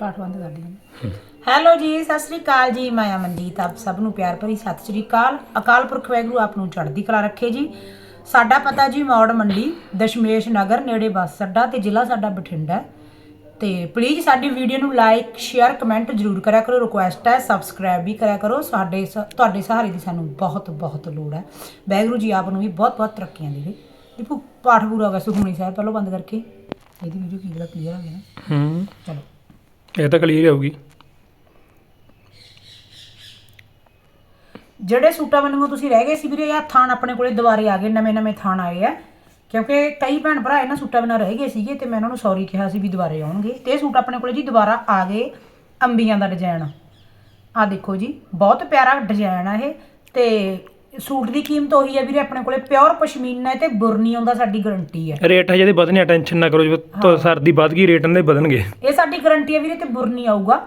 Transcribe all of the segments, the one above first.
ਪਾਠ ਬੰਦ ਕਰ ਦਿਓ। ਹੈਲੋ ਜੀ ਸਤਿ ਸ੍ਰੀ ਅਕਾਲ ਜੀ। ਮੈਂ ਅਮਨਜੀਤ ਆਪ ਸਭ ਨੂੰ ਪਿਆਰ ਭਰੀ ਸਤਿ ਸ੍ਰੀ ਅਕਾਲ। ਅਕਾਲ ਪੁਰਖ ਵੈਗਰੂ ਆਪ ਨੂੰ ਚੜ੍ਹਦੀ ਕਲਾ ਰੱਖੇ ਜੀ। ਸਾਡਾ ਪਤਾ ਜੀ ਮੌੜ ਮੰਡੀ ਦਸ਼ਮੇਸ਼ ਨਗਰ ਨੇੜੇ ਬੱਸ ਅੱਡਾ ਤੇ ਜ਼ਿਲ੍ਹਾ ਸਾਡਾ ਬਠਿੰਡਾ ਹੈ। ਤੇ ਪਲੀਜ਼ ਸਾਡੀ ਵੀਡੀਓ ਨੂੰ ਲਾਈਕ ਸ਼ੇਅਰ ਕਮੈਂਟ ਜ਼ਰੂਰ ਕਰਿਆ ਕਰੋ। ਰਿਕੁਐਸਟ ਹੈ ਸਬਸਕ੍ਰਾਈਬ ਵੀ ਕਰਿਆ ਕਰੋ। ਸਾਡੇ ਸ- ਤੁਹਾਡੇ ਸਹਾਰੇ ਦੀ ਸਾਨੂੰ ਬਹੁਤ ਬਹੁਤ ਲੋੜ ਹੈ। ਵੈਗਰੂ ਜੀ ਆਪ ਨੂੰ ਵੀ ਬਹੁਤ ਬਹੁਤ ਤਰੱਕੀਆਂ ਦੇਵੇ। ਦੀਪੂ ਪਾਠ ਪੂਰਾ ਹੋ ਗਿਆ ਸੁਖਮਨੀ ਸਾਹਿਬ ਪਹਿਲਾਂ ਬੰਦ ਕਰਕੇ। ਇਹਦੀ ਵੀਡੀਓ ਕੀ ਜਿਹੜਾ ਕਲੀਅਰ ਹੋ ਗਿਆ ਨਾ। ਹੂੰ। ਚਲੋ। ਇਹ ਤਾਂ ਕਲੀਅਰ ਹੋਊਗੀ। ਜਿਹੜੇ ਸੂਟਾਂ ਵਾਂਗੂ ਤੁਸੀਂ ਰਹਿ ਗਏ ਸੀ ਵੀਰੇ, ਇਹ ਥਾਣ ਆਪਣੇ ਕੋਲੇ ਦੁਬਾਰੇ ਆ ਗਏ, ਨਵੇਂ ਨਵੇਂ ਥਾਨ ਆਏ ਆ। ਕਿਉਂਕਿ ਕਈ ਭੈਣ ਭਰਾ ਇਹਨਾਂ ਸੂਟਾਂ ਬਿਨਾਂ ਰਹਿ ਗਏ ਸੀਗੇ ਤੇ ਮੈਂ ਉਹਨਾਂ ਨੂੰ ਸੌਰੀ ਕਿਹਾ ਸੀ ਵੀ ਦੁਬਾਰੇ ਆਉਣਗੇ। ਤੇ ਇਹ ਸੂਟ ਆਪਣੇ ਕੋਲੇ ਜੀ ਦੁਬਾਰਾ ਆ ਗਏ ਅੰਬੀਆਂ ਦਾ ਡਿਜ਼ਾਈਨ ਆ ਦੇਖੋ ਜੀ, ਬਹੁਤ ਪਿਆਰਾ ਡਿਜ਼ਾਈਨ ਆ ਇਹ ਤੇ ਸੂਟ ਦੀ ਕੀਮਤ ਉਹੀ ਆ ਵੀਰੇ ਆਪਣੇ ਕੋਲੇ ਪਿਓਰ ਪਸ਼ਮੀਨਾ ਹੈ ਤੇ ਬੁਰਨੀ ਆਉਂਦਾ ਸਾਡੀ ਗਾਰੰਟੀ ਹੈ। ਰੇਟ ਹਜੇ ਦੇ ਵਧਨੇ ਟੈਨਸ਼ਨ ਨਾ ਕਰੋ ਜਦੋਂ ਸਰਦੀ ਵੱਧ ਗਈ ਰੇਟ ਇਹਨਾਂ ਦੇ ਵਧਣਗੇ। ਇਹ ਸਾਡੀ ਗਾਰੰਟੀ ਹੈ ਵੀਰੇ ਤੇ ਬੁਰਨੀ ਆਊਗਾ।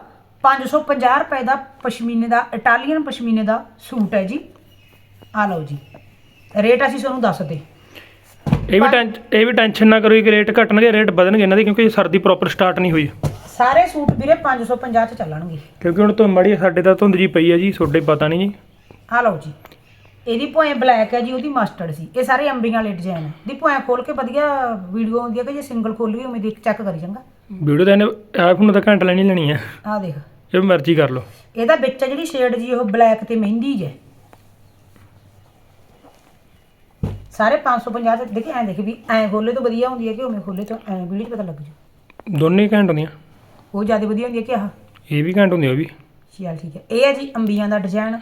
550 ਰੁਪਏ ਦਾ ਪਸ਼ਮੀਨੇ ਦਾ ਇਟਾਲੀਅਨ ਪਸ਼ਮੀਨੇ ਦਾ ਸੂਟ ਹੈ ਜੀ। ਆ ਲਓ ਜੀ। ਰੇਟ ਅਸੀਂ ਤੁਹਾਨੂੰ ਦੱਸਦੇ ਇਹ ਵੀ ਟੈਨ ਇਹ ਵੀ ਟੈਨਸ਼ਨ ਨਾ ਕਰੋ ਕਿ ਰੇਟ ਘਟਣਗੇ ਰੇਟ ਵਧਣਗੇ ਇਹਨਾਂ ਦੇ ਕਿਉਂਕਿ ਸਰਦੀ ਪ੍ਰੋਪਰ ਸਟਾਰਟ ਨਹੀਂ ਹੋਈ। ਸਾਰੇ ਸੂਟ ਵੀਰੇ 550 ਚ ਚੱਲਣਗੇ। ਕਿਉਂਕਿ ਹੁਣ ਤੋਂ ਮੜੀ ਸਾਡੇ ਤਾਂ ਧੁੰਦ ਜੀ ਪਈ ਹੈ ਜੀ ਤੁਹਾਡੇ ਪਤਾ ਨਹੀਂ ਜੀ। ਆ ਲਓ ਜੀ। ਇਹਦੀ ਭੋਏ ਬਲੈਕ ਹੈ ਜੀ ਉਹਦੀ ਮਸਟਰਡ ਸੀ। ਇਹ ਸਾਰੇ ਅੰਬੀਆਂ ਵਾਲੇ ਡਿਜ਼ਾਈਨ ਦੀ ਭੋਏ ਖੋਲ ਕੇ ਵਧੀਆ ਵੀਡੀਓ ਆਉਂਦੀ ਹੈ ਕਿ ਜੇ ਸਿੰਗਲ ਖੋਲ ਗਈ ਉਵੇਂ ਦੇਖ ਚੈੱਕ ਕਰੀ ਚੰਗਾ ਵੀਡੀਓ ਤਾਂ ਇਹਨੇ ਆਪ ਨੂੰ ਤਾਂ ਘੰਟਾ ਲੈਣੀ ਲੈਣੀ ਹੈ। ਆ ਦੇਖ। ਇਹ ਮਰਜ਼ੀ ਕਰ ਲਓ। ਇਹਦਾ ਵਿੱਚ ਜਿਹੜੀ ਸ਼ੇਡ ਜੀ ਉਹ ਬਲੈਕ ਤੇ ਮਹਿੰਦੀ ਜੇ ਸਾਰੇ 550 ਚ ਦੇਖੀ ਐਂ ਦੇਖ ਵੀ ਐਂ ਖੋਲੇ ਤੋਂ ਵਧੀਆ ਹੁੰਦੀ ਹੈ ਕਿ ਉਵੇਂ ਖੋਲੇ ਤੋਂ ਐਂ ਵੀਡੀਓ ਪਤਾ ਲੱਗ ਜੂ ਦੋਨੇ ਘੈਂਟ ਹੁੰਦੀਆਂ। ਉਹ ਜ਼ਿਆਦਾ ਵਧੀਆ ਹੁੰਦੀ ਹੈ ਕਿ ਆਹ? ਇਹ ਵੀ ਘੈਂਟ ਹੁੰਦੀ ਉਹ ਵੀ। ਚੱਲ ਠੀਕ ਹੈ। ਇਹ ਹੈ ਜੀ ਅੰਬੀਆਂ ਦਾ ਡਿਜ਼ਾਈਨ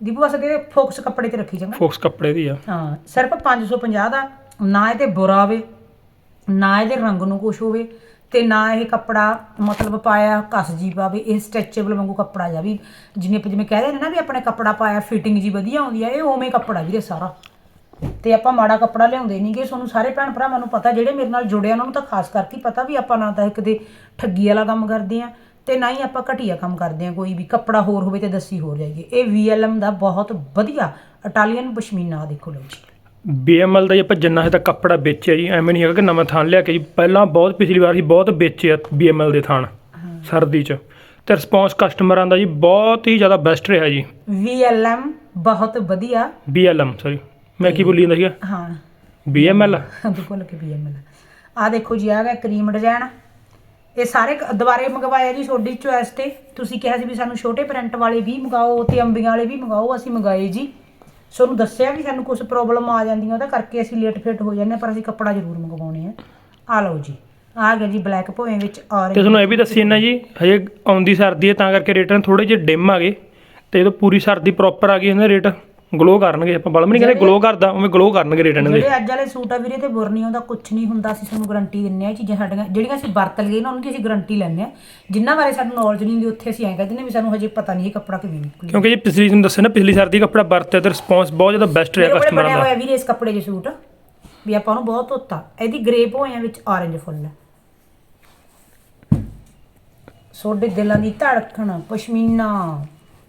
ਦੀਪੂ ਅਸਲ ਫੋਕਸ ਕੱਪੜੇ ਤੇ ਰੱਖੀ ਚੰਗਾ। ਫੋਕਸ ਕੱਪੜੇ ਦੀ ਆ। ਹਾਂ ਸਿਰਫ 550 ਦਾ ਨਾ ਇਹ ਤੇ ਬੁਰਾ ਹੋਵੇ ਨਾ ਇਹਦੇ ਰੰਗ ਨੂੰ ਕੁਛ ਹੋਵੇ ਤੇ ਨਾ ਇਹ ਕੱਪੜਾ ਮਤਲਬ ਪਾਇਆ ਕਸ ਜੀ ਪਾਵੇ ਇਹ ਸਟ੍ਰੈਚੇਬਲ ਵਾਂਗੂ ਕੱਪੜਾ ਜਾ ਵੀ। ਜਿਵੇਂ ਆਪਾਂ ਜਿਵੇਂ ਕਹਿੰਦੇ ਨੇ ਨਾ ਵੀ ਆਪਣੇ ਕੱਪੜਾ ਪਾਇਆ ਫਿਟਿੰਗ ਜੀ ਵਧੀਆ ਆਉਂਦੀ ਆ ਇਹ ਉਵੇਂ ਕੱਪੜਾ ਵੀਰੇ ਸਾਰਾ। ਤੇ ਆਪਾਂ ਮਾੜਾ ਕੱਪੜਾ ਲਿਆਉਂਦੇ ਨਹੀਂਗੇ ਤੁਹਾਨੂੰ ਸਾਰੇ ਭੈਣ ਭਰਾਵਾਂ ਨੂੰ ਪਤਾ ਜਿਹੜੇ ਮੇਰੇ ਨਾਲ ਜੁੜੇ ਆ ਉਹਨਾਂ ਨੂੰ ਤਾਂ ਖਾਸ ਕਰਕੇ ਪਤਾ ਵੀ ਆਪਾਂ ਨਾ ਤਾਂ ਇੱਕ ਦੇ ਠੱਗੀ ਵਾਲਾ ਕੰਮ ਕਰਦੇ ਆ। ਤੇ ਨਾ ਹੀ ਆਪਾਂ ਘਟੀਆ ਕੰਮ ਕਰਦੇ ਆ ਕੋਈ ਵੀ ਕੱਪੜਾ ਹੋਰ ਹੋਵੇ ਤੇ ਦੱਸੀ ਹੋਰ ਜਾਈਏ। ਇਹ VLM ਦਾ ਬਹੁਤ ਵਧੀਆ ਇਟਾਲੀਅਨ ਪਸ਼ਮੀਨਾ ਦੇਖੋ ਲਓ ਜੀ। BML ਦਾ ਜੇ ਆਪਾਂ ਜਿੰਨਾ ਹੈ ਤਾਂ ਕੱਪੜਾ ਵੇਚਿਆ ਜੀ ਐਵੇਂ ਨਹੀਂ ਹੈਗਾ ਕਿ ਨਵਾਂ ਥਾਨ ਲਿਆ ਕੇ ਜੀ। ਪਹਿਲਾਂ ਬਹੁਤ ਪਿਛਲੀ ਵਾਰ ਸੀ ਬਹੁਤ ਵੇਚਿਆ BML ਦੇ ਥਾਨ ਸਰਦੀ 'ਚ। ਤੇ ਰਿਸਪੌਂਸ ਕਸਟਮਰਾਂ ਦਾ ਜੀ ਬਹੁਤ ਹੀ ਜ਼ਿਆਦਾ ਬੈਸਟ ਰਿਹਾ ਜੀ। VLM ਬਹੁਤ ਵਧੀਆ। BLM ਸੌਰੀ ਮੈਂ ਕੀ ਬੋਲੀ ਜਾਂਦਾ ਸੀਗਾ? ਹਾਂ। BML ਬਿਲਕੁਲ ਕਿ VML ਆ। ਦੇਖੋ ਜੀ ਆ ਗਿਆ ਕਰੀਮ ਡਿਜ਼ਾਈਨ ਇਹ ਸਾਰੇ ਦੁਬਾਰੇ ਮੰਗਵਾਇਆ ਜੀ ਤੁਹਾਡੀ ਚੋਇਸ ਤੇ। ਤੁਸੀਂ ਕਿਹਾ ਸੀ ਵੀ ਸਾਨੂੰ ਛੋਟੇ ਪ੍ਰਿੰਟ ਵਾਲੇ ਵੀ ਮੰਗਾਓ ਤੇ ਅੰਬੀਆਂ ਵਾਲੇ ਵੀ ਮੰਗਾਓ ਅਸੀਂ ਮੰਗਾਏ ਜੀ। ਤੁਹਾਨੂੰ ਦੱਸਿਆ ਵੀ ਸਾਨੂੰ ਕੁਝ ਪ੍ਰੋਬਲਮ ਆ ਜਾਂਦੀਆਂ ਉਹਦਾ ਕਰਕੇ ਅਸੀਂ ਲੇਟ ਫੇਟ ਹੋ ਜਾਂਦੇ ਹਾਂ, ਪਰ ਅਸੀਂ ਕੱਪੜਾ ਜ਼ਰੂਰ ਮੰਗਵਾਉਣੇ ਆ। ਆ ਲਓ ਜੀ ਆ ਗਿਆ ਜੀ ਬਲੈਕ ਭੋਏ ਵਿੱਚ ਤੇ ਤੁਹਾਨੂੰ ਇਹ ਵੀ ਦੱਸੀ ਨਾ ਜੀ ਹਜੇ ਆਉਂਦੀ ਸਰਦੀ ਹੈ ਤਾਂ ਕਰਕੇ ਰੇਟ ਥੋੜੇ ਜਿਹੇ ਡਿਮ ਆ ਗਏ ਤੇ ਜਦੋਂ ਪੂਰੀ ਸਰਦੀ ਪ੍ਰੋਪਰ ਆ ਗਈ ਇਹਨਾਂ ਰੇਟ ਗਲੋ ਕਰਨਗੇ ਆਪਾਂ ਬਲਮ ਨਹੀਂ ਕਹਿੰਦੇ ਗਲੋ ਕਰਦਾ ਉਵੇਂ ਗਲੋ ਕਰਨਗੇ ਰੇਟ ਇਹਨਾਂ ਦੇ। ਜਿਹੜੇ ਅੱਜ ਵਾਲੇ ਸੂਟ ਆ ਵੀਰੇ ਤੇ ਬੁਰਨੀਆਂ ਦਾ ਕੁਝ ਨਹੀਂ ਹੁੰਦਾ ਅਸੀਂ ਤੁਹਾਨੂੰ ਗਾਰੰਟੀ ਦਿੰਨੇ ਆ ਇਹ ਚੀਜ਼ਾਂ ਸਾਡੀਆਂ ਜਿਹੜੀਆਂ ਅਸੀਂ ਵਰਤ ਲਈਏ ਨਾ ਉਹਨਾਂ ਦੀ ਅਸੀਂ ਗਾਰੰਟੀ ਲੈਂਦੇ ਆ। ਜਿੰਨਾ ਬਾਰੇ ਸਾਨੂੰ ਨੌਲੇਜ ਨਹੀਂ ਹੁੰਦੀ ਉੱਥੇ ਅਸੀਂ ਐਂ ਕਹਿੰਦੇ ਨੇ ਵੀ ਸਾਨੂੰ ਹਜੇ ਪਤਾ ਨਹੀਂ ਇਹ ਕੱਪੜਾ ਕਿਵੇਂ ਨਿਕਲੂ। ਕਿਉਂਕਿ ਜੀ ਪਿਛਲੀ ਤੁਹਾਨੂੰ ਦੱਸਿਆ ਨਾ ਪਿਛਲੀ ਸਰਦੀ ਕੱਪੜਾ ਵਰਤਿਆ ਤੇ ਰਿਸਪੌਂਸ ਬਹੁਤ ਜ਼ਿਆਦਾ ਬੈਸਟ ਰਿਹਾ ਮੇਰੇ ਕੋਲੇ ਕਸਟਮਰਾਂ ਬਣਿਆ ਦਾ। ਹੋਇਆ ਵੀਰੇ ਇਸ ਕੱਪੜੇ ਦੇ ਸੂਟ ਵੀ ਆਪਾਂ ਨੂੰ ਬਹੁਤ ਧੋਤਾ। ਇਹਦੀ ਗ੍ਰੇਪ ਹੋਇਆਂ ਵਿੱਚ orange ਫੁੱਲ। ਹੈ ਸੋਡੇ ਦਿਲਾਂ ਦੀ ਧੜਕਣ ਪਸ਼ਮੀਨਾ।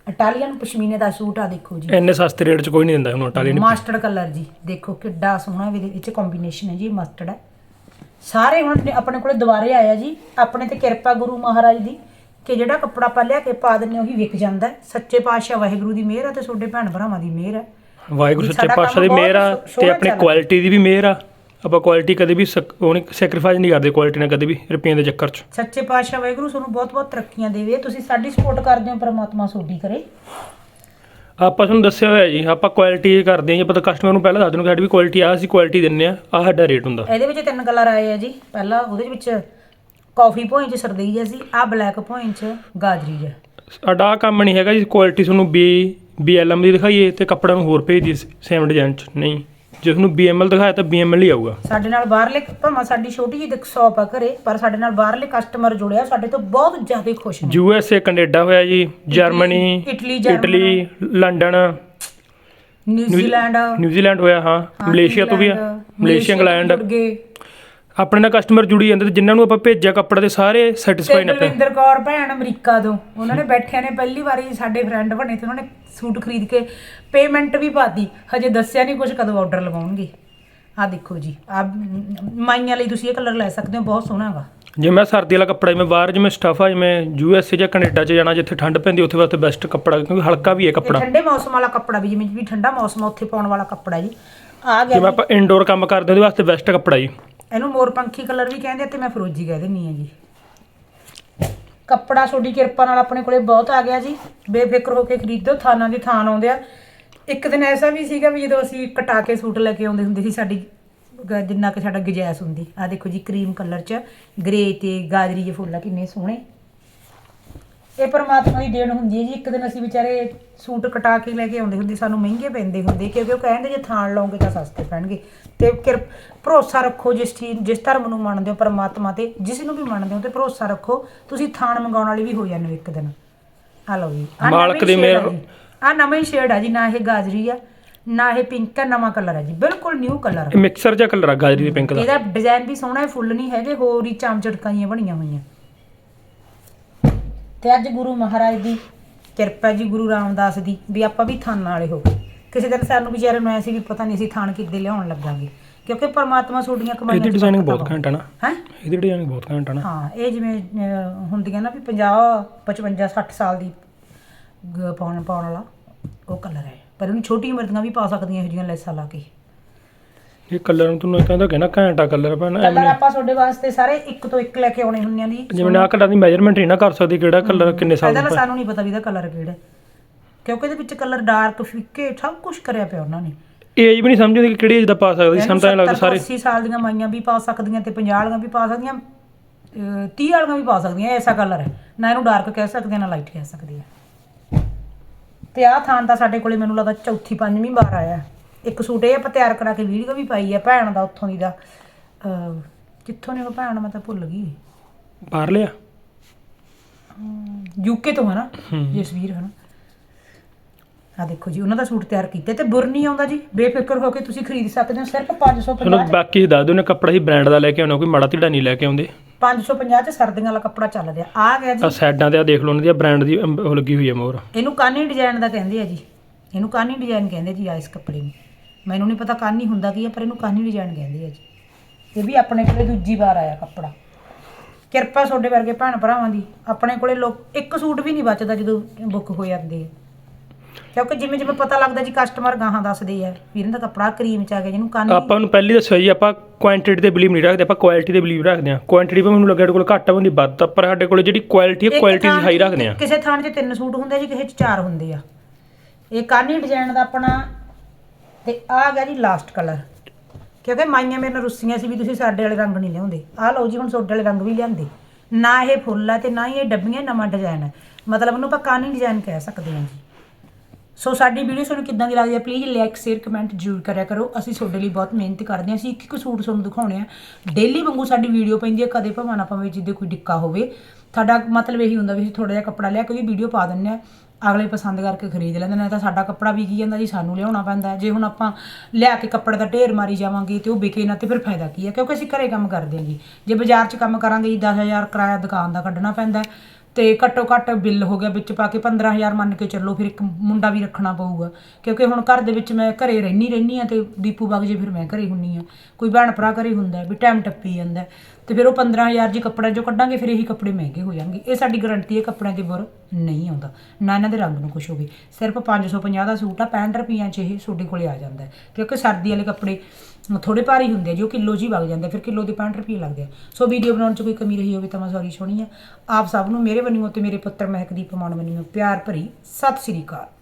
ਇਟਾਲੀਅਨ ਪਸ਼ਮੀਨੇ ਦਾ ਸੂਟ ਆ ਦੇਖੋ ਜੀ। ਇੰਨੇ ਸਸਤੇ ਰੇਟ 'ਚ ਕੋਈ ਨਹੀਂ ਦਿੰਦਾ ਉਹਨੂੰ ਇਟਾਲੀਅਨ ਮਾਸਟਰਡ ਕਲਰ ਜੀ। ਦੇਖੋ ਕਿੱਡਾ ਸੋਹਣਾ ਵੀ ਇਹਦੇ ਵਿੱਚ ਕੰਬੀਨੇਸ਼ਨ ਹੈ ਜੀ ਮਸਟਰਡ ਹੈ। ਸਾਰੇ ਹੁਣ ਆਪਣੇ- ਕੋਲੇ ਦੁਬਾਰੇ ਆਇਆ ਜੀ। ਆਪਣੇ ਤੇ ਕਿਰਪਾ ਗੁਰੂ ਮਹਾਰਾਜ ਦੀ ਕਿ ਜਿਹੜਾ ਕੱਪੜਾ ਆਪਾਂ ਲਿਆ ਕੇ ਪਾ ਦਿੰਨੇ ਉਹੀ ਵਿਕ ਜਾਂਦਾ। ਸੱਚੇ ਪਾਤਸ਼ਾਹ ਵਾਹਿਗੁਰੂ ਦੀ ਮਿਹਰ ਹੈ ਤੇ ਤੁਹਾਡੇ ਭੈਣ ਭਰਾਵਾਂ ਦੀ ਮਿਹਰ ਹੈ ਵਾਹਿਗੁਰੂ ਸੱਚੇ ਪਾਤਸ਼ਾਹ ਦੀ ਮਿਹਰ ਆ ਤੇ ਆਪਣੀ ਕੁਆਲਿਟੀ ਦੀ ਵੀ ਮਿਹਰ ਆ। ਆਪਾਂ ਕੁਆਲਿਟੀ ਕਦੇ ਵੀ ਸਕ- ਉਹ ਨਹੀਂ ਸੈਕਰੀਫਾਈਸ ਨਹੀਂ ਕਰਦੇ ਕੁਆਲਿਟੀ ਨਾਲ ਕਦੇ ਵੀ ਰੁਪਈਆਂ ਦੇ ਚੱਕਰ 'ਚ। ਸੱਚੇ ਪਾਤਸ਼ਾਹ ਵਾਹਿਗੁਰੂ ਤੁਹਾਨੂੰ ਬਹੁਤ ਬਹੁਤ ਤਰੱਕੀਆਂ ਦੇਵੇ। ਤੁਸੀਂ ਸਾਡੀ ਸਪੋਰਟ ਕਰਦੇ ਹੋ ਪ੍ਰਮਾਤਮਾ ਤੁਹਾਡੀ ਕਰੇ। ਆਪਾਂ ਤੁਹਾਨੂੰ ਦੱਸਿਆ ਹੋਇਆ ਜੀ ਆਪਾਂ ਕੁਆਲਿਟੀ ਕਰਦੇ ਹਾਂ ਜੀ ਆਪਾਂ ਤਾਂ ਕਸਟਮਰ ਨੂੰ ਪਹਿਲਾਂ ਦੱਸ ਦਿੰਦੇ ਸਾਡੀ ਵੀ ਕੁਆਲਿਟੀ ਆ ਅਸੀਂ ਕੁਆਲਿਟੀ ਦਿੰਨੇ ਆ ਆ ਸਾਡਾ ਰੇਟ ਹੁੰਦਾ। ਇਹਦੇ ਵਿੱਚ ਤਿੰਨ ਕਲਰ ਆਏ ਆ ਜੀ। ਪਹਿਲਾ ਉਹਦੇ ਵਿੱਚ ਕਾਫੀ ਭੋਇੰ ਚ ਸਰਦਈ ਹੈ ਸੀ ਆ ਬਲੈਕ ਭੋਇੰ ਚ ਗਾਜਰੀ ਹੈ ਸਾਡਾ ਕੰਮ ਨਹੀਂ ਹੈਗਾ ਜੀ ਕੁਆਲਿਟੀ ਤੁਹਾਨੂੰ ਬੀ ਬੀਐਲਐਮ ਦੀ ਦਿਖਾਈਏ ਤੇ ਕੱਪੜਾ ਨੂੰ ਹੋਰ ਭੇਜ ਦੀ ਸੇਮ ਡਿਜ਼ਾਈਨ 'ਚ ਨਹੀਂ। ਜੇ ਤੁਹਾਨੂੰ ਬੀਐਮਐਲ ਦਿਖਾਇਆ ਤਾਂ ਬੀਐਮਐਲ ਹੀ ਆਊਗਾ। ਸਾਡੇ ਨਾਲ ਬਾਹਰਲੇ ਭਾਵੇਂ ਸਾਡੀ ਛੋਟੀ ਜਿਹੀ ਸ਼ੌਪ ਆ ਘਰੇ ਪਰ ਸਾਡੇ ਨਾਲ ਬਾਹਰਲੇ ਕਸਟਮਰ ਜੁੜਿਆ ਸਾਡੇ ਤੋਂ ਬਹੁਤ ਜ਼ਿਆਦਾ ਖੁਸ਼ ਨੇ। ਐਸ ਏ ਕੈਨੇਡਾ ਹੋਇਆ ਜੀ Germany Italy London New Zealand New Zealand ਹੋਇਆ ਹਾਂ। ਮਲੇਸ਼ੀਆ ਤੋਂ ਵੀ ਆ। ਮਲੇਸ਼ੀਆ ਇੰਗਲੈਂਡ ਜੁੜ ਗਏ। ਆਪਣੇ ਨਾਲ ਕਸਟਮਰ ਜੁੜੀ ਜਾਂਦੇ ਤੇ ਜਿਨ੍ਹਾਂ ਨੂੰ ਆਪਾਂ ਭੇਜਿਆ ਕੱਪੜਾ ਤੇ ਸਾਰੇ ਸੈਟੀਸਫਾਈ ਨੇ ਪਏ ਬਲਵਿੰਦਰ ਕੌਰ ਭੈਣ ਅਮਰੀਕਾ ਤੋਂ ਉਹਨਾਂ ਨੇ ਬੈਠਿਆਂ ਨੇ ਪਹਿਲੀ ਵਾਰੀ ਸਾਡੇ ਫਰੈਂਡ ਬਣੇ ਤੇ ਉਹਨਾਂ ਨੇ ਸੂਟ ਖਰੀਦ ਕੇ ਪੇਮੈਂਟ ਵੀ ਪਾਤੀ। ਹਜੇ ਦੱਸਿਆ ਨਹੀਂ ਕੁਝ ਕਦੋਂ ਆਰਡਰ ਲਗਾਉਣਗੇ ਆ ਦੇਖੋ ਜੀ ਆ ਮਾਈਆਂ ਲਈ ਤੁਸੀਂ ਇਹ ਕਲਰ ਲੈ ਸਕਦੇ ਹੋ ਬਹੁਤ ਸੋਹਣਾ ਹੈਗਾ ਜੇ ਮੈਂ ਸਰਦੀ ਵਾਲਾ ਕੱਪੜਾ ਜਿਵੇਂ ਬਾਹਰ ਜਿਵੇਂ ਸਟਫ ਆ ਜਿਵੇਂ ਯੂ ਐਸ ਏ ਜਾਂ ਕੈਨੇਡਾ 'ਚ ਜਾਣਾ ਜਿੱਥੇ ਠੰਡ ਪੈਂਦੀ ਉੱਥੇ ਵਾਸਤੇ ਬੈਸਟ ਕੱਪੜਾ ਕਿਉਂਕਿ ਹਲਕਾ ਵੀ ਹੈ ਕੱਪੜਾ। ਠੰਡੇ ਮੌਸਮ ਵਾਲਾ ਕੱਪੜਾ ਵੀ ਜਿਵੇਂ ਵੀ ਠੰਡਾ ਮੌਸਮ ਆ ਉੱਥੇ ਪਾਉਣ ਵਾਲਾ ਕੱਪੜਾ ਜੀ। ਆ ਗਿਆ ਜਿਵੇਂ। ਆਪਾਂ ਇਨਡੋਰ ਕੰਮ ਕਰਦੇ ਉਹਦੇ ਵਾਸਤੇ ਬੈਸਟ ਕੱਪੜਾ ਜੀ। ਇਹਨੂੰ ਮੋਰਪੰਖੀ ਕਲਰ ਵੀ ਕਹਿੰਦੇ ਆ ਤੇ ਮੈਂ ਫਰੋਜੀ ਕਹਿ ਦਿੰਨੀ ਆ ਜੀ। ਕੱਪੜਾ ਤੁਹਾਡੀ ਕਿਰਪਾ ਨਾਲ ਆਪਣੇ ਕੋਲੇ ਬਹੁਤ ਆ ਗਿਆ ਜੀ। ਬੇਫਿਕਰ ਹੋ ਕੇ ਖਰੀਦੋ, ਥਾਨਾਂ ਦੀ ਥਾਨ ਆਉਂਦੇ ਆ। ਇੱਕ ਦਿਨ ਐਸਾ ਵੀ ਸੀਗਾ ਵੀ ਜਦੋਂ ਅਸੀਂ ਕਟਾ ਕੇ ਸੂਟ ਲੈ ਕੇ ਆਉਂਦੇ ਹੁੰਦੇ ਸੀ, ਸਾਡੀ ਗ- ਜਿੰਨਾ ਕਿ ਸਾਡਾ ਗੁਜਾਇਸ਼ ਹੁੰਦੀ। ਆ ਦੇਖੋ ਜੀ, ਕਰੀਮ ਕਲਰ ਚ ਗ੍ਰੇ ਤੇ ਗਾਜਰੀ ਜਿਹੇ ਫੁੱਲ ਆ, ਕਿੰਨੇ ਸੋਹਣੇ। ਇਹ ਪਰਮਾਤਮਾ ਦੀ ਦੇਣ ਹੁੰਦੀ ਹੈ ਜੀ। ਇੱਕ ਦਿਨ ਅਸੀਂ ਵਿਚਾਰੇ ਸੂਟ ਕਟਾ ਕੇ ਲੈ ਕੇ ਆਉਂਦੇ ਹੁੰਦੇ ਸਾਨੂੰ ਮਹਿੰਗੇ ਪੈਂਦੇ ਹੁੰਦੇ ਕਿਉਂਕਿ ਉਹ ਕਹਿੰਦੇ ਜੇ ਥਾਣ ਲਾਉਂਗੇ ਤਾਂ ਸਸਤੇ ਪੈਣਗੇ। ਤੇ ਕਿਰ ਭਰੋਸਾ ਰੱਖੋ ਜਿਸ ਚੀਜ਼ ਜਿਸ ਧਰਮ ਨੂੰ ਮੰਨਦੇ ਹੋ ਪਰਮਾਤਮਾ ਤੇ ਜਿਸ ਨੂੰ ਵੀ ਮੰਨਦੇ ਹੋ ਤੇ ਭਰੋਸਾ ਰੱਖੋ ਤੁਸੀਂ ਥਾਣ ਮੰਗਾਉਣ ਵਾਲੀ ਵੀ ਹੋ ਜਾਂਦੇ ਹੋ ਇੱਕ ਦਿਨ। ਆ ਲਓ ਜੀ। ਮਾਲਕ ਨਵੀਂ ਦੀ shade ਆ ਨਵੇਂ ਸ਼ੇਡ ਆ ਜੀ ਨਾ ਇਹ ਗਾਜਰੀ ਆ ਨਾ ਇਹ ਪਿੰਕ ਆ ਨਵਾਂ ਕਲਰ ਹੈ ਜੀ। ਬਿਲਕੁਲ ਨਿਊ ਕਲਰ ਇਹ ਮਿਕਸਰ ਜਿਹਾ ਕਲਰ ਆ ਗਾਜਰੀ ਦੇ ਪਿੰਕ ਦਾ। ਇਹਦਾ ਡਿਜ਼ਾਈਨ ਵੀ ਸੋਹਣਾ ਹੈ ਫੁੱਲ ਨਹੀਂ ਹੈਗੇ ਹੋਰ ਹੀ ਚਾਮ ਚੜਕਾਈਆਂ ਬਣੀਆਂ ਹੋਈਆਂ। ਤੇ ਅੱਜ ਗੁਰੂ ਮਹਾਰਾਜ ਦੀ ਕਿਰਪਾ ਜੀ ਗੁਰੂ ਰਾਮਦਾਸ ਦੀ ਵੀ ਆਪਾਂ ਵੀ ਥਾਨ ਵਾਲੇ ਹੋ ਗਏ ਕਿਸੇ ਦਿਨ ਸਾਨੂੰ ਵਿਚਾਰੇ ਨੂੰ ਐਸੀ ਵੀ ਪਤਾ ਨਹੀਂ ਸੀ ਥਾਨ ਕਿੱਦੇ ਲਿਆਉਣ ਲੱਗਾਂਗੇ। ਕਿਉਂਕਿ ਪਰਮਾਤਮਾ ਤੁਹਾਡੀਆਂ ਕਮਾਈਆਂ ਇਹਦੀ ਡਿਜ਼ਾਈਨਿੰਗ ਬਹੁਤ ਘੈਂਟ ਆ ਨਾ। ਹੈ? ਇਹਦੀ ਡਿਜ਼ਾਈਨਿੰਗ ਬਹੁਤ ਘੈਂਟ ਆ ਨਾ। ਹਾਂ ਇਹ ਜਿਵੇਂ ਹੁੰਦੀਆਂ ਨਾ ਵੀ 50 55 60 ਸਾਲ ਦੀ ਪਾਉਣ ਪਾਉਣ ਵਾਲਾ ਉਹ ਕਲਰ ਹੈ। ਪਰ ਉਹਨੂੰ ਛੋਟੀ ਉਮਰ ਦੀਆਂ ਵੀ ਪਾ ਸਕਦੀਆਂ ਇਹੋ ਜਿਹੀਆਂ ਲੈਸਾਂ ਲਾ ਕੇ। ਇਹ ਕਲਰ ਨੂੰ ਤੁਹਾਨੂੰ ਕਹਿੰਦਾ ਕਿ ਨਾ ਘੈਂਟਾ ਕਲਰ ਪੈਣਾ ਕਲਰ ਆਪਾਂ ਤੁਹਾਡੇ ਵਾਸਤੇ ਸਾਰੇ ਇੱਕ ਤੋਂ ਇੱਕ ਲੈ ਕੇ ਆਉਣੇ ਹੁੰਦੇ ਆ ਜੀ। ਜਿਵੇਂ ਆਹ ਕਲਰ ਦੀ ਮੈਜਰਮੈਂਟ ਨਹੀਂ ਨਾ ਕਰ ਸਕਦੀ ਕਿਹੜਾ ਕਲਰ ਕਿੰਨੇ ਸਾਲ ਇਹਦਾ ਦਾ ਨਾ ਸਾਨੂੰ ਨਹੀਂ ਪਤਾ ਵੀ ਇਹਦਾ ਕਲਰ ਕਿਹੜਾ ਹੈ। ਕਿਉਂਕਿ ਇਹਦੇ ਵਿੱਚ ਕਲਰ ਡਾਰਕ ਫਿੱਕੇ ਸਭ ਕੁਝ ਕਰਿਆ ਪਿਆ ਉਹਨਾਂ ਨੇ। ਏਜ ਵੀ ਨਹੀਂ ਸਮਝਦੀ ਕਿ ਕਿਹੜੀ ਏਜ ਦਾ ਪਾ ਸਕਦੀ ਸਾਨੂੰ ਤਾਂ ਐਂ ਲੱਗਦਾ ਸਾਰੇ। 80 ਸਾਲ ਦੀਆਂ ਮਾਈਆਂ ਵੀ ਪਾ ਸਕਦੀਆਂ ਤੇ 50 ਵਾਲੀਆਂ ਵੀ ਪਾ ਸਕਦੀਆਂ ਅਹ 30 ਵਾਲੀਆਂ ਵੀ ਪਾ ਸਕਦੀਆਂ ਐਸਾ ਕਲਰ ਹੈ। ਨਾ ਇਹਨੂੰ ਡਾਰਕ ਕਹਿ ਸਕਦੇ ਆ, ਨਾ ਲਾਈਟ ਕਹਿ ਸਕਦੇ ਆ। ਤੇ ਆਹ ਥਾਨ ਤਾਂ ਸਾਡੇ ਕੋਲੇ ਮੈਨੂੰ ਲੱਗਦਾ ਚੌਥੀ ਪੰਜਵੀਂ ਵਾਰ ਆਇਆ। ਇੱਕ ਸੂਟ ਇਹ ਆਪਾਂ ਤਿਆਰ ਕਰਾ ਕੇ ਵੀਡੀਓ ਵੀ ਪਾਈ ਹੈ ਭੈਣ ਦਾ ਉੱਥੋਂ ਦੀ ਦਾ। ਅਹ ਕਿੱਥੋਂ ਨੇ ਉਹ ਭੈਣ ਮੈਂ ਤਾਂ ਭੁੱਲ ਗਈ। ਬਾਹਰ ਲਿਆ? ਯੂਕੇ ਤੋਂ ਹੈ ਨਾ ਹੂੰ। ਜਸਵੀਰ ਹੈ ਨਾ ਆ ਦੇਖੋ ਜੀ ਉਹਨਾਂ ਦਾ ਸੂਟ ਤਿਆਰ ਕੀਤਾ ਤੇ ਬੁਰ ਨਹੀਂ ਆਉਂਦਾ ਜੀ। ਬੇਫਿਕਰ ਹੋ ਕੇ ਤੁਸੀਂ ਖਰੀਦ ਸਕਦੇ ਹੋ ਸਿਰਫ 550 ਤੁਹਾਨੂੰ ਬਾਕੀ ਦੱਸ ਦਿਓ ਨੇ ਕੱਪੜਾ ਹੀ ਬ੍ਰਾਂਡ ਦਾ ਲੈ ਕੇ ਆਉਣਾ ਕੋਈ ਮਾੜਾ ਢਿੱਡਾ ਨਹੀਂ ਲੈ ਕੇ ਆਉਂਦੇ। 550 ਚ ਸਰਦੀਆਂ ਵਾਲਾ ਕੱਪੜਾ ਚੱਲ ਰਿਹਾ। ਆ ਗਿਆ ਜੀ। ਆ ਸਾਈਡਾਂ ਤੇ ਆ ਦੇਖ ਲਓ ਉਹਨਾਂ ਦੀ ਬ੍ਰਾਂਡ ਦੀ ਅੰਬ- ਉਹ ਲੱਗੀ ਹੋਈ ਹੈ ਮੋਹਰ। ਇਹਨੂੰ ਕਾਨੀ ਡਿਜ਼ਾਈਨ ਦਾ ਕਹਿੰਦੇ ਆ ਜੀ। ਇਹਨੂੰ ਕਾਨੀ ਡਿਜ਼ਾਈਨ ਕਹਿੰਦੇ ਜੀ ਆ ਇਸ ਕੱਪੜੇ ਨੂੰ। ਮੈਨੂੰ ਨਹੀਂ ਪਤਾ ਕਾਨੀ ਹੁੰਦਾ ਕੀ ਆ ਪਰ ਇਹਨੂੰ ਕਾਨੀ ਡਿਜ਼ਾਈਨ ਕਹਿੰਦੇ ਆ ਜੀ ਇਹ ਵੀ ਆਪਣੇ ਕੋਲੇ ਦੂਜੀ ਵਾਰ ਆਇਆ ਕੱਪੜਾ। ਕਿਰਪਾ ਤੁਹਾਡੇ ਵਰਗੇ ਭੈਣ ਭਰਾਵਾਂ ਦੀ। ਆਪਣੇ ਕੋਲੇ ਲੋਕ ਇੱਕ ਸੂਟ ਵੀ ਨਹੀਂ ਬਚਦਾ ਜਦੋਂ ਬੁੱਕ ਹੋ ਜਾਂਦੇ ਆ। ਕਿਉਂਕਿ ਜਿਵੇਂ ਜਿਵੇਂ ਪਤਾ ਲੱਗਦਾ ਜੀ ਕਸਟਮਰ ਗਾਹਾਂ ਦੱਸਦੇ ਆ ਵੀ ਇਹਨਾਂ ਦਾ ਕੱਪੜਾ ਕਰੀਮ ਚ ਆ ਗਿਆ ਜਿਹਨੂੰ ਕਾਨੀ ਆਪਾਂ ਨੂੰ ਪਹਿਲੀ ਦੱਸਿਆ ਜੀ ਆਪਾਂ ਕੁਆਂਟੀਟੀ ਤੇ ਬਲੀਵ ਨਹੀਂ ਰੱਖਦੇ ਆਪਾਂ ਕੁਆਲਿਟੀ ਤੇ ਬਲੀਵ ਰੱਖਦੇ ਹਾਂ। ਕੁਆਂਟੀਟੀ 'ਤੇ ਮੈਨੂੰ ਲੱਗਿਆ ਸਾਡੇ ਕੋਲ ਘੱਟ ਹੁੰਦੀ ਵੱਧ ਆ, ਪਰ ਸਾਡੇ ਕੋਲ ਜਿਹੜੀ ਕੁਆਲਿਟੀ ਹੈ ਇੱਕ ਕੁਆਲਿਟੀ ਥਾਂ ਹਾਈ ਰੱਖਦੇ ਹਾਂ। ਕਿਸੇ ਥਾਂ 'ਚ ਤਿੰਨ ਸੂਟ ਹੁੰਦੇ ਆ ਜੀ ਕਿਸੇ 'ਚ ਚਾਰ ਹੁੰਦੇ ਆ। ਇਹ ਕਾਨੀ ਡਿਜ਼ਾਈਨ ਦਾ ਆਪਣਾ ਤੇ ਆਹ ਗਿਆ ਜੀ ਲਾਸਟ ਕਲਰ ਕਿਉਂਕਿ ਮਾਈਆਂ ਮੇਰੇ ਨਾਲ ਰੁੱਸੀਆਂ ਸੀ ਵੀ ਤੁਸੀਂ ਸਾਡੇ ਵਾਲੇ ਰੰਗ ਨਹੀਂ ਲਿਆਉਂਦੇ। ਆਹ ਲਓ ਜੀ, ਹੁਣ ਤੁਹਾਡੇ ਵਾਲੇ ਰੰਗ ਵੀ ਲਿਆਂਦੇ। ਨਾ ਇਹ ਫੁੱਲ ਆ ਤੇ ਨਾ ਹੀ ਇਹ ਡੱਬੀਆਂ ਨਵਾਂ ਡਿਜ਼ਾਈਨ ਹੈ ਮਤਲਬ ਉਹਨੂੰ ਆਪਾਂ ਕਾਨੀ ਡਿਜ਼ਾਈਨ ਕਹਿ ਸਕਦੇ ਹਾਂ ਜੀ। ਸੋ ਸਾਡੀ ਵੀਡੀਓ ਤੁਹਾਨੂੰ ਕਿੱਦਾਂ ਦੀ ਲੱਗਦੀ ਹੈ ਪਲੀਜ਼ ਲਾਈਕ ਸ਼ੇਅਰ ਕਮੈਂਟ ਜ਼ਰੂਰ ਕਰਿਆ ਕਰੋ। ਅਸੀਂ ਤੁਹਾਡੇ ਲਈ ਬਹੁਤ ਮਿਹਨਤ ਕਰਦੇ ਹਾਂ, ਅਸੀਂ ਇੱਕ ਇੱਕ ਸੂਟ ਤੁਹਾਨੂੰ ਦਿਖਾਉਣੇ ਆ। ਡੇਲੀ ਵਾਂਗੂ ਸਾਡੀ ਵੀਡੀਓ ਪੈਂਦੀ ਹੈ ਕਦੇ ਭਾਵੇਂ ਨਾ ਭਾਵੇਂ ਜਿੱਦੇ ਕੋਈ ਡਿੱਕਾ ਹੋਵੇ। ਸਾਡਾ ਮਤਲਬ ਇਹੀ ਹੁੰਦਾ ਵੀ ਅਸੀਂ ਥੋੜਾ ਜਿਹਾ ਕੱਪੜਾ ਲਿਆ ਕੇ ਵੀਡੀਓ ਪਾ ਦਿੰਦੇ ਆ। ਅਗਲੇ ਪਸੰਦ ਕਰਕੇ ਖਰੀਦ ਲੈਂਦੇ ਨੇ, ਤਾਂ ਸਾਡਾ ਕੱਪੜਾ ਵਿਕੀ ਜਾਂਦਾ ਜੀ, ਸਾਨੂੰ ਲਿਆਉਣਾ ਪੈਂਦਾ ਜੇ ਹੁਣ ਆਪਾਂ ਲਿਆ ਕੇ ਕੱਪੜੇ ਦਾ ਢੇਰ ਮਾਰੀ ਜਾਵਾਂਗੇ ਤੇ ਉਹ ਵਿਕੇ ਨਾ, ਤੇ ਫਿਰ ਫਾਇਦਾ ਕੀ ਹੈ? ਕਿਉਂਕਿ ਅਸੀਂ ਘਰੇ ਕੰਮ ਕਰਦੇ ਹਾਂ ਜੀ। ਜੇ ਬਾਜ਼ਾਰ 'ਚ ਕੰਮ ਕਰਾਂਗੇ ਜੀ 10000 ਕਿਰਾਇਆ ਦੁਕਾਨ ਦਾ ਕੱਢਣਾ ਪੈਂਦਾ ਹੈ। ਤੇ ਘੱਟੋ ਘੱਟ ਬਿੱਲ ਹੋ ਗਿਆ ਵਿੱਚ ਪਾ ਕੇ 15000 ਮੰਨ ਕੇ ਚੱਲੋ, ਫਿਰ ਇੱਕ ਮੁੰਡਾ ਵੀ ਰੱਖਣਾ ਪਊਗਾ। ਕਿਉਂਕਿ ਹੁਣ ਘਰ ਦੇ ਵਿੱਚ ਮੈਂ ਘਰੇ ਰਹਿਣੀ ਰਹਿਣੀ ਆ ਤੇ ਦੀਪੂ ਬਾਗ ਜੇ ਫਿਰ ਮੈਂ ਘਰੇ ਹੁੰਨੀ ਆ ਕੋਈ ਭੈਣ ਭਰਾ ਘਰੇ ਹੁੰਦਾ ਵੀ ਟਾਈਮ ਟੱਪੀ ਜਾਂਦਾ ਤੇ ਫਿਰ ਉਹ 15000 ਜੀ ਕੱਪੜਿਆਂ ਜੋ ਕੱਢਾਂਗੇ, ਫਿਰ ਇਹੀ ਕੱਪੜੇ ਮਹਿੰਗੇ ਹੋ ਜਾਣਗੇ। ਇਹ ਸਾਡੀ ਗਾਰੰਟੀ ਹੈ ਕੱਪੜਿਆਂ ਦੇ ਬੁਰ ਨਹੀਂ ਆਉਂਦਾ। ਨਾ ਇਹਨਾਂ ਦੇ ਰੰਗ ਨੂੰ ਕੁਛ ਹੋਵੇ। ਸਿਰਫ 550 ਦਾ ਸੂਟ ਆ 65 ਰੁਪਈਆਂ 'ਚ ਇਹ ਤੁਹਾਡੇ ਕੋਲੇ ਆ ਜਾਂਦਾ ਕਿਉਂਕਿ ਸਰਦੀ ਵਾਲੇ ਕੱਪੜੇ ਥੋੜੇ ਭਾਰੀ ਹੁੰਦੇ ਆ, ਜੋ ਕਿਲੋ ਜੀ ਵਗ ਜਾਂਦੇ ਫਿਰ ਕਿਲੋ ਦੇ 65 ਰੁਪਏ ਲੱਗਦੇ ਆ। ਸੋ ਵੀਡੀਓ ਬਣਾਉਣ 'ਚ ਕੋਈ ਕਮੀ ਰਹੀ ਹੋਵੇ ਤਾਂ ਮੈਂ ਸੌਰੀ ਛੋਣੀ ਆ। ਆਪ ਸਭ ਨੂੰ, ਮੇਰੇ ਵੱਲੋਂ ਤੇ ਮੇਰੇ ਪੁੱਤਰ ਮਹਿਕਦੀਪ ਮਾਨ ਵੱਲੋਂ ਪਿਆਰ ਭਰੀ ਸਤਿ ਸ੍ਰੀ ਅਕਾਲ।